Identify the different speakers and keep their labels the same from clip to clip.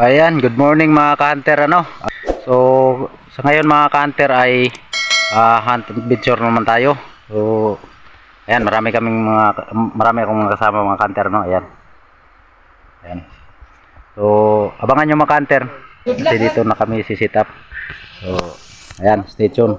Speaker 1: Ayan, good morning mga ka-hunter ano. So, sa ngayon mga ka-hunter ay ah, hunt adventure naman tayo. So, ayan, marami kaming mga marami akong mga kasama mga ka-hunter no. Ayan. Ayan. So, abangan nyo mga ka-hunter. Kasi dito na kami sisit up. So, ayan, stay tuned.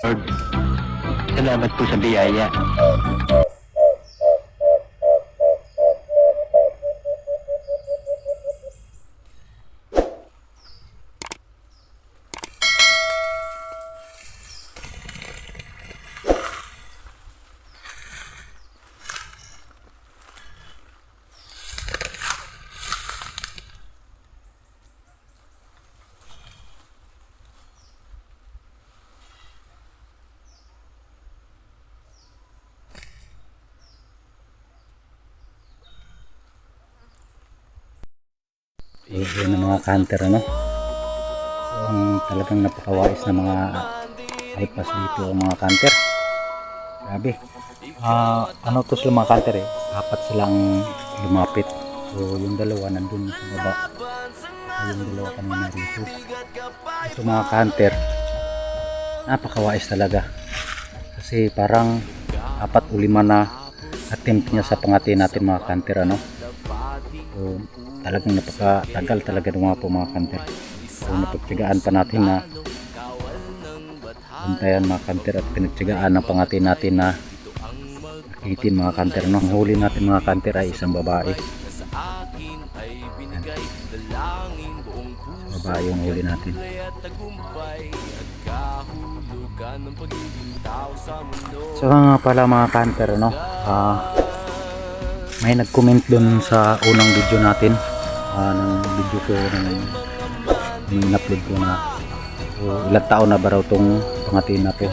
Speaker 2: Lord. Salamat po sa biyaya.
Speaker 1: Eh, yun mga hunter ano. So, ang talagang napakawais na mga ipas dito ang mga hunter. Grabe. Ah, ano to sila mga hunter eh. Apat silang lumapit. So, yung dalawa nandun sa baba. So, yung dalawa kanina rito. Ito mga hunter. Napakawais talaga. Kasi parang apat o lima na attempt niya sa pangati natin mga hunter ano. So, talagang napakatagal talaga ng mga po kanter. So, napagtyagaan pa natin na bantayan mga kanter at pinagtyagaan ng pangati natin na nakitin mga kanter. No? Huli natin mga kanter ay isang babae. Ayan. Babae yung huli natin. So nga pala mga kanter, no? Ah, may nag-comment dun sa unang video natin. Ah, ng video ko ng in-upload ko na. So, ilang taon na ba raw tong pangatin na to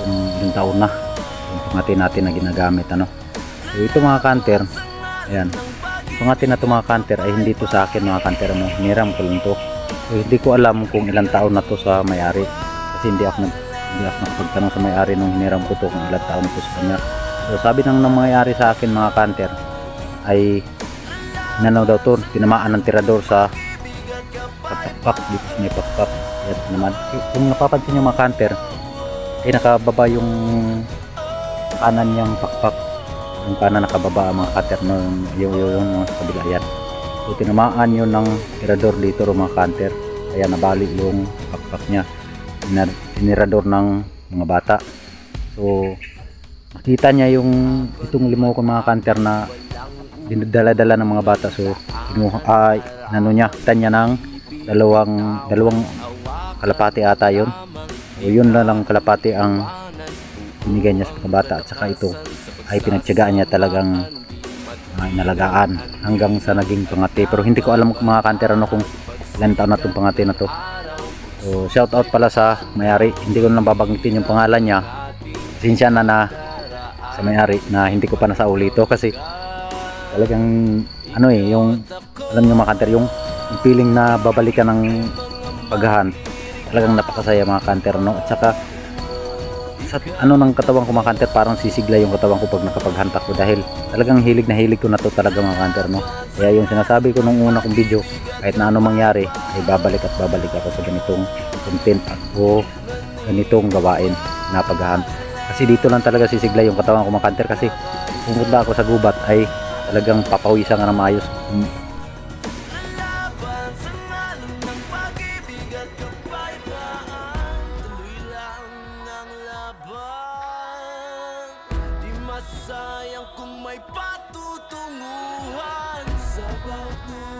Speaker 1: kung ilang taon na yung pangatin natin na ginagamit ano? So ito mga kanter ayan. Yung pangatin na to mga kanter ay hindi to sa akin mga kanter ano? Niram ko lang to. So hindi ko alam kung ilang taon na to sa may-ari. Kasi hindi ako nag hindi ako nakapagtanong sa may-ari nung hiniram ko to kung ilang taon na to sa kanya So sabi ng nangyayari sa akin mga kanter ay nanaw daw to, tinamaan ng tirador sa pakpak dito sa may pakpak. Yan naman. Kung napapansin nyo mga kanter, ay nakababa yung kanan niyang pakpak. Yung kanan nakababa mga kanter no, yung, yung, yung sa kabila yan. So tinamaan yun ng tirador dito mga kanter. Kaya nabali yung pakpak niya. Tinirador ng mga bata. So nakita niya yung itong limo ko mga kanter na dinadala-dala ng mga bata. So kinuha ay nano niya kita niya ng dalawang dalawang kalapati ata yun. So yun na lang kalapati ang binigay niya sa mga bata. At saka ito ay pinagtyagaan niya talagang uh, inalagaan hanggang sa naging pangati. Pero hindi ko alam mga kanter ano kung ilan taon na itong pangati na to. So shout out pala sa mayari. Hindi ko lang babanggitin yung pangalan niya. Sinsya na na sa may-ari na hindi ko pa nasauli ito kasi talagang ano eh yung alam nyo mga kanter yung, yung feeling na babalikan ng paghahan talagang napakasaya mga kanter no? At saka sa ano ng katawan ko mga kanter parang sisigla yung katawan ko pag nakapaghanta ko dahil talagang hilig na hilig ko na to talaga mga kanter no? Kaya yung sinasabi ko nung una kong video kahit na ano mangyari ay babalik at babalik ako sa ganitong content o ganitong gawain na paghahan kasi dito lang talaga sisigla yung katawan ko makanter kasi pumunta ako sa gubat ay talagang papawisan ka na maayos. Hmm. Sayang kung may patutunguhan sa bawat